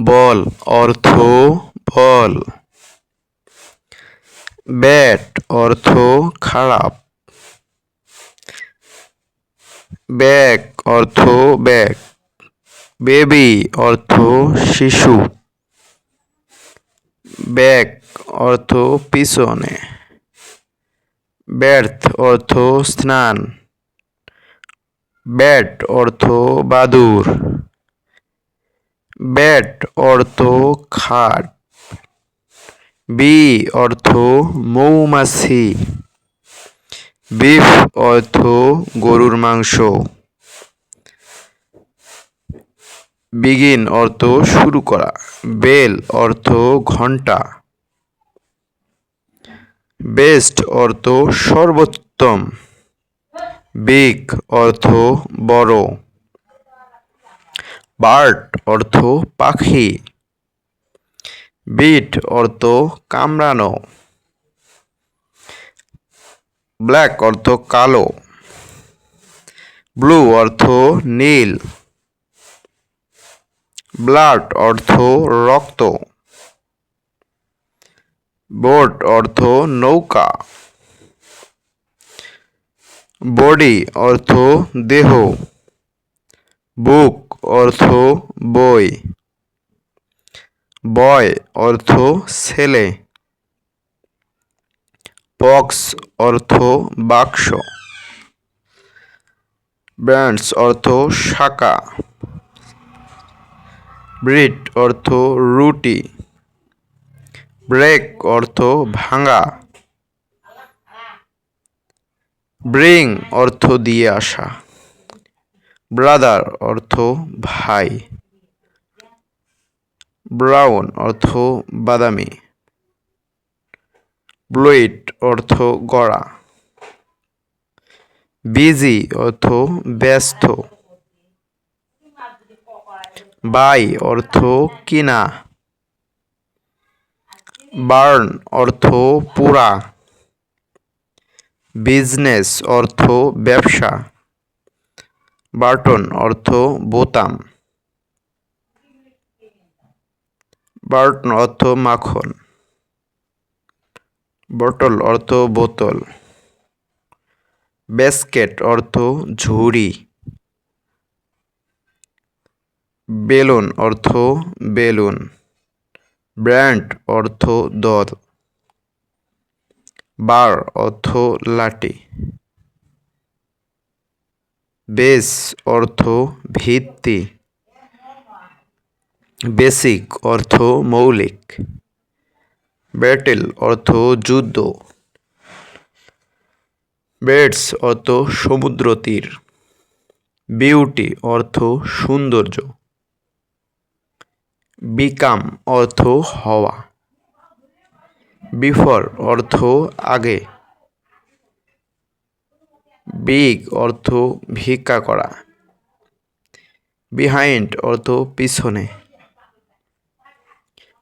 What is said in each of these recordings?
বল, অর্থ বল। ব্যাট, অর্থ খারাপ। ব্যাগ, অর্থ ব্যাগ। বেবি, অর্থ শিশু। ব্যাক অর্থ পিছনে। ব্যর্থ অর্থ স্নান। ব্যাট, অর্থ বাদুর। ব্যাট অর্থ খাট। বি অর্থ মৌমাছি। বিফ অর্থ গরুর মাংস। বিগিন অর্থ শুরু করা। বেল অর্থ ঘণ্টা। বেস্ট অর্থ সর্বোত্তম। বিগ অর্থ বড়। বার্ড অর্থ পাখি। বিট অর্থ কামড়ানো। ব্ল্যাক অর্থ কালো। ব্লু অর্থ নীল। ব্লাড অর্থ রক্ত। বোট অর্থ নৌকা। বডি অর্থ দেহ। বুক অর্থ বই। বয় অর্থ ছেলে। বক্স অর্থ বাক্স। ব্র্যান্ডস অর্থ শাখা। ব্রিড অর্থ রুটি। ব্রেক অর্থ ভাঙা। ব্রিং অর্থ দিয়ে আসা। ব্রাদার অর্থ ভাই। ব্রাউন অর্থ বাদামি। ব্লুইড অর্থ গড়া। বিজি অর্থ ব্যস্ত। বাই অর্থ কিনা। বার্ন অর্থ পুরা। বিজনেস অর্থ ব্যবসা। বাটন অর্থ বোতাম। বার্টন, অর্থ মাখন। বটল, অর্থ বোতল। ব্যাস্কেট, অর্থ ঝুড়ি। বেলুন, অর্থ বেলুন। ব্র্যান্ড, অর্থ দল। বার, অর্থ লাঠি। বেস অর্থ ভিত্তি। বেসিক অর্থ মৌলিক। ব্যাটেল অর্থ যুদ্ধ। বেডস অর্থ সমুদ্র তীর বিউটি অর্থ সৌন্দর্য। বিকাম অর্থ হওয়া। বিফর অর্থ আগে। বিগ অর্থ ভিক্ষা করা। বিহাইন্ড অর্থ পিছনে।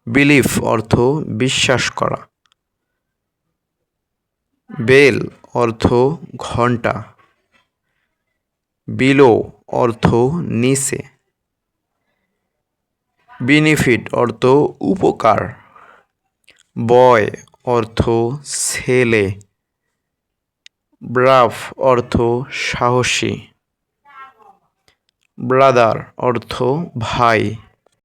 বিলিফ অর্থ বিশ্বাস করা। বেল অর্থ ঘণ্টা। বিলো অর্থ নিচে। বেনিফিট অর্থ উপকার। বয় অর্থ ছেলে। ব্রাফ অর্থ সাহসী। ব্রাদার অর্থ ভাই।